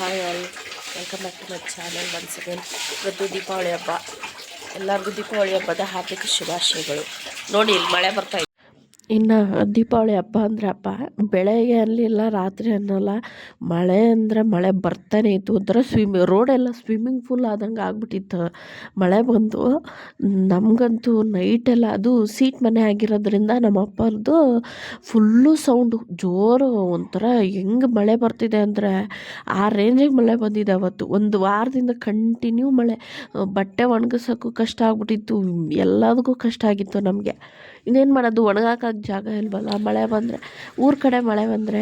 Hi all. Welcome back to my channel once again. ಇವತ್ತು ದೀಪಾವಳಿ ಹಬ್ಬ. ಎಲ್ಲರಿಗೂ ದೀಪಾವಳಿ ಹಬ್ಬದ ಹಾರ್ದಿಕ ಶುಭಾಶಯಗಳು. ನೋಡಿ, ಇಲ್ಲಿ ಮಳೆ ಬರ್ತಾ ಇನ್ನು ದೀಪಾವಳಿ ಹಬ್ಬ ಅಂದರೆ ಹಬ್ಬ. ಬೆಳಗ್ಗೆ ಅನ್ನಲಿಲ್ಲ ರಾತ್ರಿ ಅನ್ನಲ್ಲ. ಮಳೆ ಅಂದರೆ ಮಳೆ ಬರ್ತಾನೆ ಇತ್ತು. ಒಂಥರ ಸ್ವಿಮ್ ರೋಡೆಲ್ಲ ಸ್ವಿಮ್ಮಿಂಗ್ ಫೂಲ್ ಆದಂಗೆ ಆಗ್ಬಿಟ್ಟಿತ್ತು. ಮಳೆ ಬಂದು ನಮಗಂತೂ ನೈಟೆಲ್ಲ ಅದು ಸೀಟ್ ಮನೆ ಆಗಿರೋದ್ರಿಂದ ನಮ್ಮ ಅಪ್ಪರದು ಫುಲ್ಲು ಸೌಂಡು ಜೋರು ಒಂಥರ ಹೆಂಗೆ ಮಳೆ ಬರ್ತಿದೆ ಅಂದರೆ ಆ ರೇಂಜಿಗೆ ಮಳೆ ಬಂದಿದೆ ಅವತ್ತು. ಒಂದು ವಾರದಿಂದ ಕಂಟಿನ್ಯೂ ಮಳೆ. ಬಟ್ಟೆ ಒಣಗಿಸೋಕ್ಕೂ ಕಷ್ಟ ಆಗ್ಬಿಟ್ಟಿತ್ತು. ಎಲ್ಲದಕ್ಕೂ ಕಷ್ಟ ಆಗಿತ್ತು ನಮಗೆ. ಇನ್ನೇನು ಮಾಡೋದು? ಒಣಗಾಕಕ್ಕೆ ಜಾಗ ಇಲ್ವಲ್ಲ? ಮಳೆ ಬಂದರೆ, ಊರ ಕಡೆ ಮಳೆ ಬಂದರೆ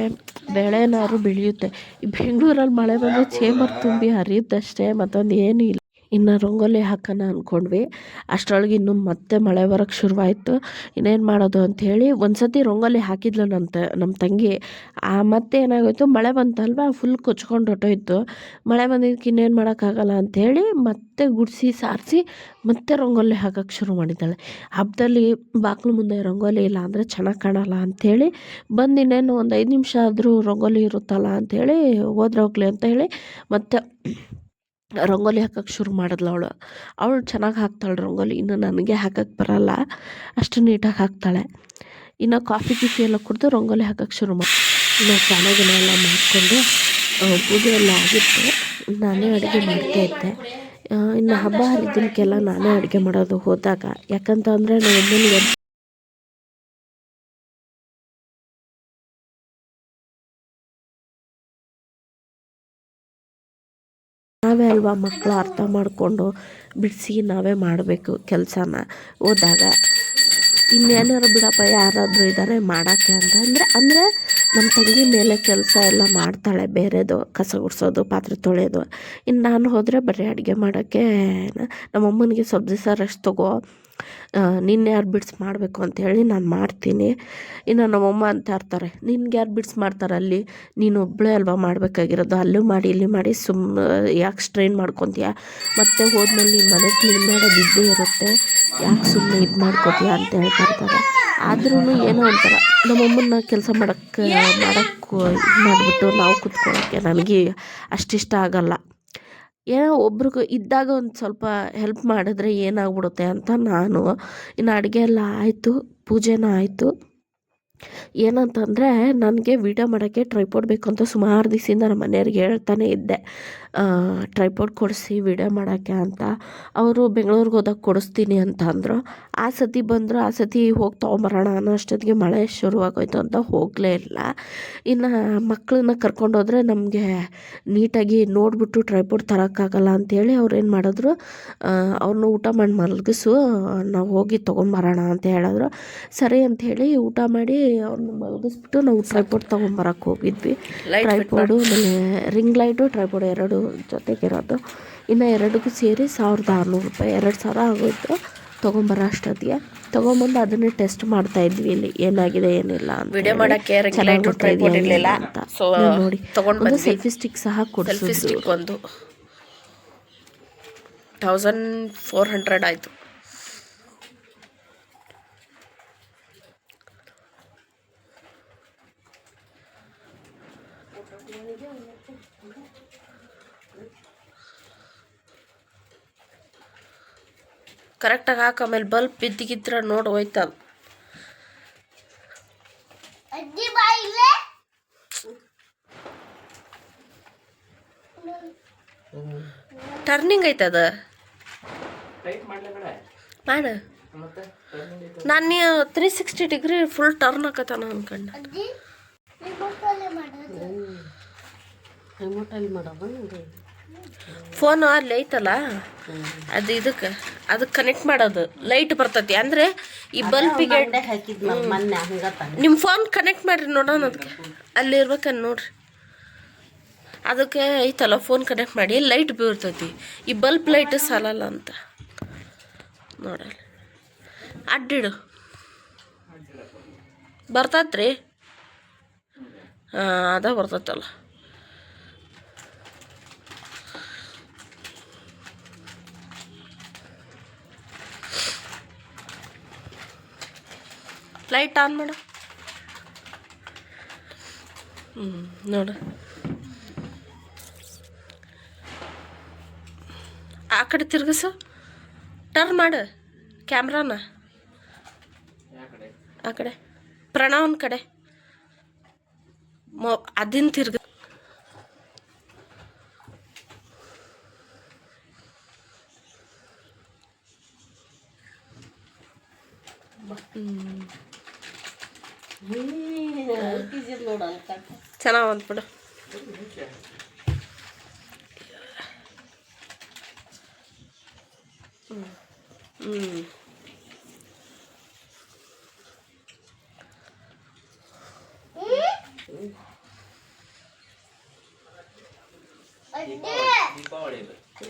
ಬೆಳೆನಾದ್ರು ಬೆಳೆಯುತ್ತೆ. ಈ ಬೆಂಗಳೂರಲ್ಲಿ ಮಳೆ ಬಂದರೆ ಚೇಂಬರ್ ತುಂಬಿ ಹರಿಯುತ್ತಷ್ಟೇ ಮತ್ತೊಂದು ಏನೂ ಇಲ್ಲ. ಇನ್ನು ರಂಗೋಲಿ ಹಾಕೋಣ ಅಂದ್ಕೊಂಡ್ವಿ ಅಷ್ಟರೊಳಗೆ ಇನ್ನು ಮತ್ತೆ ಮಳೆ ಬರೋಕ್ಕೆ ಶುರುವಾಯಿತು. ಇನ್ನೇನು ಮಾಡೋದು ಅಂಥೇಳಿ ಒಂದು ಸತಿ ರಂಗೋಲಿ ಹಾಕಿದ್ಲು ನಮ್ಮ ತ ನಮ್ಮ ತಂಗಿ. ಆ ಮತ್ತೆ ಏನಾಗೋಯ್ತು ಮಳೆ ಬಂತಲ್ವ ಫುಲ್ ಕೊಚ್ಕೊಂಡು ಹೊಟ್ಟೋಯ್ತು ಮಳೆ ಬಂದಿದ್ದಕ್ಕೆ ಇನ್ನೇನು ಮಾಡೋಕ್ಕಾಗಲ್ಲ ಅಂಥೇಳಿ ಮತ್ತೆ ಗುಡಿಸಿ ಸಾರಿಸಿ ಮತ್ತೆ ರಂಗೋಲಿ ಹಾಕೋಕ್ಕೆ ಶುರು ಮಾಡಿದ್ದಾಳೆ. ಹಬ್ಬದಲ್ಲಿ ಬಾಗಿಲು ಮುಂದೆ ರಂಗೋಲಿ ಇಲ್ಲ ಅಂದರೆ ಚೆನ್ನಾಗಿ ಕಾಣಲ್ಲ ಅಂಥೇಳಿ ಬಂದು ಇನ್ನೇನು ಒಂದು ಐದು ನಿಮಿಷ ಆದರೂ ರಂಗೋಲಿ ಇರುತ್ತಲ್ಲ ಅಂಥೇಳಿ ಹೋದ್ರೆ ಹೋಗ್ಲಿ ಅಂತ ಹೇಳಿ ಮತ್ತೆ ರಂಗೋಲಿ ಹಾಕಕ್ಕೆ ಶುರು ಮಾಡಿದ್ಲು ಅವಳು. ಅವಳು ಚೆನ್ನಾಗಿ ಹಾಕ್ತಾಳೆ ರಂಗೋಲಿ, ಇನ್ನು ನನಗೆ ಹಾಕಕ್ಕೆ ಬರಲ್ಲ. ಅಷ್ಟು ನೀಟಾಗಿ ಹಾಕ್ತಾಳೆ. ಇನ್ನು ಕಾಫಿ ಗೀಫಿ ಎಲ್ಲ ಕುಡಿದು ರಂಗೋಲಿ ಹಾಕಕ್ಕೆ ಶುರು ಮಾಡಿ, ಇನ್ನು ಸ್ನಾನ ಗಿನ ಎಲ್ಲ ಮಾಡಿಕೊಂಡು ಪೂಜೆ ಎಲ್ಲ ಆಗಿತ್ತು. ನಾನೇ ಅಡುಗೆ ಮಾಡ್ತಾಯಿದ್ದೆ ಇನ್ನು ಹಬ್ಬ ಹರಿದಿನಕ್ಕೆಲ್ಲ ನಾನೇ ಅಡುಗೆ ಮಾಡೋದು ಹೋದಾಗ. ಯಾಕಂತ ಅಂದರೆ ನಮ್ಮ ಅಮ್ಮನಿಗೆ ನಾವೇ ಅಲ್ವಾ ಮಕ್ಕಳು ಅರ್ಥ ಮಾಡಿಕೊಂಡು ಬಿಡಿಸಿ ನಾವೇ ಮಾಡಬೇಕು ಕೆಲಸನ. ಹೋದಾಗ ಇನ್ನೇನಾರು ಬಿಡಪ್ಪ, ಯಾರಾದರೂ ಇದ್ದಾರೆ ಮಾಡೋಕ್ಕೆ ಅಂತ. ಅಂದರೆ ಅಂದರೆ ನಮ್ಮ ತಂಗಿ ಮೇಲೆ ಕೆಲಸ ಎಲ್ಲ ಮಾಡ್ತಾಳೆ ಬೇರೆದು, ಕಸ ಗುಡಿಸೋದು, ಪಾತ್ರೆ ತೊಳೆಯೋದು. ಇನ್ನು ನಾನು ಹೋದರೆ ಬರೀ ಅಡುಗೆ ಮಾಡೋಕ್ಕೆ ನಮ್ಮ ಅಮ್ಮನಿಗೆ ಸ್ವಲ್ಪ ದಿವಸ ರೆಸ್ಟ್ ತಗೋ. ನಿನ್ನೆ ಯಾರು ಬಿಡ್ಸ್ ಮಾಡಬೇಕು ಅಂತೇಳಿ ನಾನು ಮಾಡ್ತೀನಿ. ಇನ್ನು ನಮ್ಮಮ್ಮ ಅಂತ ಇರ್ತಾರೆ. ನಿನ್ಗೆ ಯಾರು ಬಿಡ್ಸ್ ಮಾಡ್ತಾರೆ ಅಲ್ಲಿ? ನೀನು ಒಬ್ಬಳೇ ಅಲ್ವಾ ಮಾಡಬೇಕಾಗಿರೋದು? ಅಲ್ಲೂ ಮಾಡಿ, ಇಲ್ಲಿ ಮಾಡಿ ಸುಮ್ಮ ಯಾಕೆ ಸ್ಟ್ರೈನ್ ಮಾಡ್ಕೊತೀಯ? ಮತ್ತೆ ಹೋದ್ಮೇಲೆ ನೀನು ಮನೆ ಕ್ಲೀನ್ ಮಾಡೋದು ಇದ್ದೇ ಇರುತ್ತೆ. ಯಾಕೆ ಸುಮ್ಮನೆ ಇದು ಮಾಡ್ಕೊತೀಯ ಅಂತ ಹೇಳ್ತಾ ಇರ್ತಾರೆ. ಆದ್ರೂ ಏನೋ ಒಂಥರ. ನಮ್ಮಮ್ಮನ್ನ ಕೆಲಸ ಮಾಡೋಕ್ಕೆ ಮಾಡೋಕ್ಕೆ ಇದು ಮಾಡಿಬಿಟ್ಟು ನಾವು ಕೂತ್ಕೊಳ್ಳೋಕ್ಕೆ ನನಗೆ ಅಷ್ಟಿಷ್ಟ ಆಗಲ್ಲ. ಏನೋ ಒಬ್ರಿಗೆ ಇದ್ದಾಗ ಒಂದು ಸ್ವಲ್ಪ ಹೆಲ್ಪ್ ಮಾಡಿದ್ರೆ ಏನಾಗ್ಬಿಡುತ್ತೆ ಅಂತ ನಾನು ಇನ್ನು ಅಡುಗೆ ಎಲ್ಲ ಆಯಿತು, ಪೂಜೆನೂ ಆಯಿತು. ಏನಂತಂದರೆ, ನನಗೆ ವೀಡಿಯೋ ಮಾಡೋಕ್ಕೆ ಟ್ರೈಪೋಡ್ ಬೇಕು ಅಂತ ಸುಮಾರು ದಿವಸದಿಂದ ನಮ್ಮ ಮನೆಯವ್ರಿಗೆ ಹೇಳ್ತಾನೆ ಇದ್ದೆ. ಟ್ರೈಪೋಡ್ ಕೊಡಿಸಿ ವೀಡಿಯೋ ಮಾಡೋಕ್ಕೆ ಅಂತ. ಅವರು ಬೆಂಗಳೂರಿಗೆ ಹೋದಾಗ ಕೊಡಿಸ್ತೀನಿ ಅಂತ ಅಂದರು. ಆ ಸತಿ ಬಂದರು ಆ ಸತಿ ಹೋಗಿ ತೊಗೊಂಬರೋಣ ಅನ್ನೋ ಅಷ್ಟೊತ್ತಿಗೆ ಮಳೆ ಶುರುವಾಗೋಯ್ತು ಅಂತ ಹೋಗಲೇ ಇಲ್ಲ. ಇನ್ನು ಮಕ್ಕಳನ್ನ ಕರ್ಕೊಂಡೋದ್ರೆ ನಮಗೆ ನೀಟಾಗಿ ನೋಡಿಬಿಟ್ಟು ಟ್ರೈಪೋಡ್ ತರೋಕ್ಕಾಗಲ್ಲ ಅಂತೇಳಿ ಅವ್ರು ಏನು ಮಾಡಿದ್ರು ಅವ್ರನ್ನ ಊಟ ಮಾಡಿ ಮಲಗಿಸು ನಾವು ಹೋಗಿ ತೊಗೊಂಬರೋಣ ಅಂತ ಹೇಳಿದ್ರು. ಸರಿ ಅಂಥೇಳಿ ಊಟ ಮಾಡಿ ಅವ್ರನ್ನ ಮಲಗಿಸ್ಬಿಟ್ಟು ನಾವು ಟ್ರೈಪೋಡ್ ತೊಗೊಂಬರಕ್ಕೆ ಹೋಗಿದ್ವಿ. ಟ್ರೈಪೋಡು ಆಮೇಲೆ ರಿಂಗ್ ಲೈಟು ಟ್ರೈಪೋಡ್ ಎರಡು ಜೊತೆಗಿರೋದು. ಇನ್ನು ಎರಡಕ್ಕೂ ಸೇರಿ ಸಾವಿರದ ಆರುನೂರು ರೂಪಾಯಿ ಎರಡು ಸಾವಿರ ಆಗೋಯ್ತು. ತೊಗೊಂಬರೋ ಅಷ್ಟೊತ್ತಿಗೆ. ತೊಗೊಂಬಂದು ಅದನ್ನೇ ಟೆಸ್ಟ್ ಮಾಡ್ತಾ ಇದ್ವಿ ಇಲ್ಲಿ. ಏನಾಗಿದೆ ಏನಿಲ್ಲ ಅಂತ ವಿಡಿಯೋ ಮಾಡಕ್ಕೆ ಅಂತ. ಸೊ ನೋಡಿ. ತಗೊಂಡು ಒಂದು ಸೆಲ್ಫಿ ಸ್ಟಿಕ್ ಸಹ ಕೊಡಿಸಿದ್ರು. ಒಂದು. ತೌಸಂಡ್ ಫೋರ್ ಹಂಡ್ರೆಡ್ ಆಯಿತು. ಕರೆಕ್ಟಾಗಿ ಹಾಕ ಆಮೇಲೆ ಬಲ್ಬ್ ಬಿದ್ದಿಗಿದ್ರ ನೋಡಿ ಹೋಯ್ತದ ಟರ್ನಿಂಗ್ ಐತದ ಮಾಡ. ನಾನು ನೀ three sixty degree full turn ಆಕತ್ತಾನ ಅನ್ಕಂಡ. ಫೋನು ಅಲ್ಲಿ ಐತಲ್ಲ? ಅದು ಇದಕ್ಕೆ ಅದಕ್ಕೆ ಕನೆಕ್ಟ್ ಮಾಡೋದು. ಲೈಟ್ ಬರ್ತೈತಿ. ಅಂದರೆ ಈ ಬಲ್ಪಿಗೆ ನಿಮ್ಮ ಫೋನ್ ಕನೆಕ್ಟ್ ಮಾಡಿರಿ ನೋಡೋಣ ಅದಕ್ಕೆ ಅಲ್ಲಿ ಇರ್ಬೇಕನ್ ನೋಡ್ರಿ. ಅದಕ್ಕೆ ಐತಲ್ಲ ಫೋನ್ ಕನೆಕ್ಟ್ ಮಾಡಿ. ಲೈಟ್ ಬೀರ್ತೈತಿ ಈ ಬಲ್ಪ್ ಲೈಟ್ ಸಾಲಲ್ಲ ಅಂತ. ನೋಡಲ್ಲ. ಅಡ್ಡಿಡು. ಬರ್ತೈತ್ರಿ. ಹಾಂ ಅದ ಬರ್ತೈತಲ್ಲ. ಲೈಟ್ ಆನ್ ಮಾಡು ಹ್ಞೂ ನೋಡು. ಆ ಕಡೆ ತಿರುಗಿಸು. ಟರ್ನ್ ಮಾಡು. ಕ್ಯಾಮ್ರಾನ ಆ ಕಡೆ. ಪ್ರಣವನ ಕಡೆ. ಮೊ, ಅದಿನ್ ತಿರ್ಗ ಚೆನ್ನಾಗಿ ಬಂದ್ಬಿಡು ಹ್ಞೂ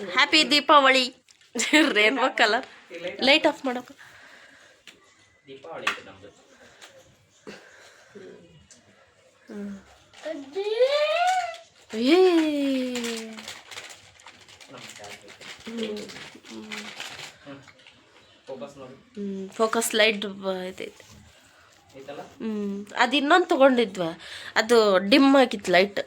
happy Deepavali rainbow colour light off ಮಾಡಪ್ಪ ದೀಪಾವಳಿ ಇದು ನಮ್ದು ಏ ನಮ್ಮ ಫೋಕಸ್ ಲೈಟ್ ಇದೈತೆ. ಹ್ಞೂ ಅದು ಇನ್ನೊಂದು ತೊಗೊಂಡಿದ್ವ. ಅದು ಡಿಮ್ ಆಗಿತ್ತು ಲೈಟ್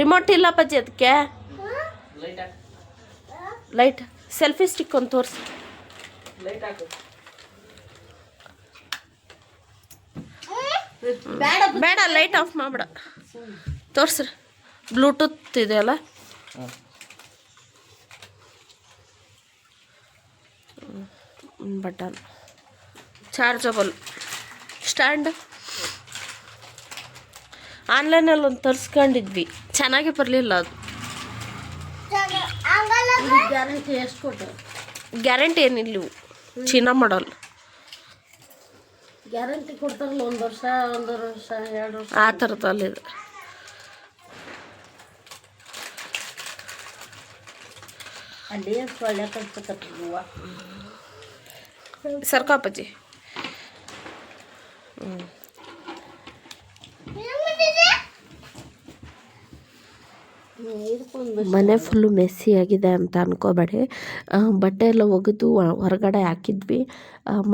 ರಿಮೋಟ್ ಇಲ್ಲ ಪಜ್ಜಿ ಅದಕ್ಕೆ ಲೈಟ್ ಲೈಟ್ ಸೆಲ್ಫಿ ಸ್ಟಿಕ್ ಒಂದು ತೋರಿಸಿ. ಲೈಟ್ ಹಾಕು. ಬೇಡ ಲೈಟ್ ಆಫ್ ಮಾಡಬೇಡ. ತೋರ್ಸ್ರಿ. ಬ್ಲೂಟೂತ್ ಇದೆಯಲ್ಲ ಬಟನ್ ಚಾರ್ಜಬಲ್ ಸ್ಟ್ಯಾಂಡ್ ಆನ್ಲೈನಲ್ಲಿ ಒಂದು ತರಿಸ್ಕೊಂಡಿದ್ವಿ. ಚೆನ್ನಾಗಿ ಬರಲಿಲ್ಲ ಅದು. ಗ್ಯಾರಂಟಿ ಎಷ್ಟು ಕೊಟ್ಟರು ಗ್ಯಾರಂಟಿ ಏನಿಲ್ಲ ಇವು. ಚೀನಾ ಮಾಡಲ್ ಗ್ಯಾರಂಟಿ ಕೊಡ್ತಾರಲ್ಲ ಒಂದು ವರ್ಷ ಒಂದೂವರೆ ವರ್ಷ ಎರಡು ವರ್ಷ ಆ ಥರದಲ್ಲಿದೆ ಅಲ್ಲಿ ಸೊಳ್ಳೆ ಕಟ್ಬೇಕತ್ರಿ ಹೂವು ಸರ್ಕಾಪಜ್ಜಿ ಮನೆ ಫುಲ್ಲು ಮೆಸ್ಸಿ ಆಗಿದೆ ಅಂತ ಅನ್ಕೋಬೇಡಿ. ಬಟ್ಟೆ ಎಲ್ಲ ಒಗೆದು ಹೊರಗಡೆ ಹಾಕಿದ್ವಿ.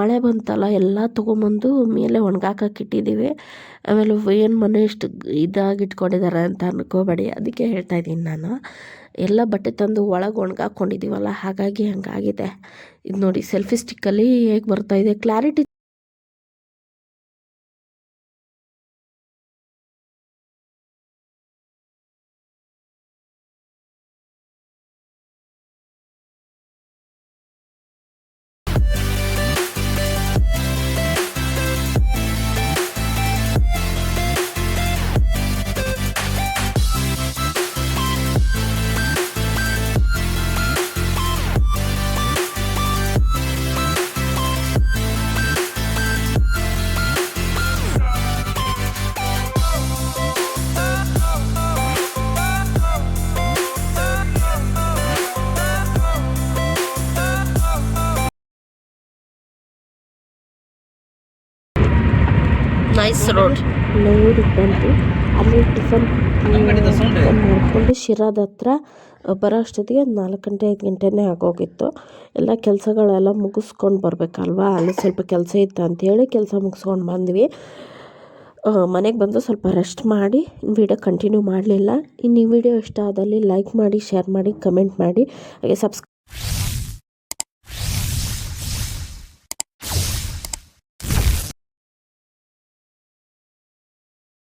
ಮಳೆ ಬಂತಲ್ಲ, ಎಲ್ಲ ತೊಗೊಂಬಂದು ಮೇಲೆ ಒಣಗಾಕಕ್ಕೆ ಇಟ್ಟಿದ್ದೀವಿ ಆಮೇಲೆ ಏನು ಮನೆ ಇಷ್ಟು ಇದಾಗಿ ಇಟ್ಕೊಂಡಿದ್ದಾರೆ ಅಂತ ಅನ್ಕೋಬೇಡಿ. ಅದಕ್ಕೆ ಹೇಳ್ತಾ ಇದ್ದೀನಿ ನಾನು. ಎಲ್ಲ ಬಟ್ಟೆ ತಂದು ಒಳಗೆ ಒಣಗಾಕೊಂಡಿದ್ದೀವಲ್ಲ ಹಾಗಾಗಿ ಹಂಗಾಗಿದೆ. ಇದು ನೋಡಿ ಸೆಲ್ಫಿ ಸ್ಟಿಕ್ಕಲ್ಲಿ ಹೇಗೆ ಬರ್ತಾ ಇದೆ. ಕ್ಲಾರಿಟಿ ನೈಸ್ ರೋಡ್ ಊರಿಗೆ ಬಂತು ಅಲ್ಲಿ ಟಿಫನ್ ಟಿಫನ್ ಮಾಡಿಕೊಂಡು ಶಿರಾದ ಹತ್ರ ಬರೋ ಅಷ್ಟೊತ್ತಿಗೆ ಒಂದು ನಾಲ್ಕು ಗಂಟೆ ಐದು ಗಂಟೆನೇ ಆಗೋಗಿತ್ತು. ಎಲ್ಲ ಕೆಲಸಗಳೆಲ್ಲ ಮುಗಿಸ್ಕೊಂಡು ಬರಬೇಕಲ್ವಾ? ಅಲ್ಲಿ ಸ್ವಲ್ಪ ಕೆಲಸ ಇತ್ತು ಅಂಥೇಳಿ ಕೆಲಸ ಮುಗಿಸ್ಕೊಂಡು ಬಂದ್ವಿ. ಮನೆಗೆ ಬಂದು ಸ್ವಲ್ಪ ರೆಸ್ಟ್ ಮಾಡಿ ವಿಡಿಯೋ ಕಂಟಿನ್ಯೂ ಮಾಡಲಿಲ್ಲ. ಇನ್ನು ಈ ವಿಡಿಯೋ ಇಷ್ಟ ಆದಲ್ಲಿ ಲೈಕ್ ಮಾಡಿ ಶೇರ್ ಮಾಡಿ ಕಮೆಂಟ್ ಮಾಡಿ. ಹಾಗೆ ಸಬ್ಸ್ಕ್ರೈಬ್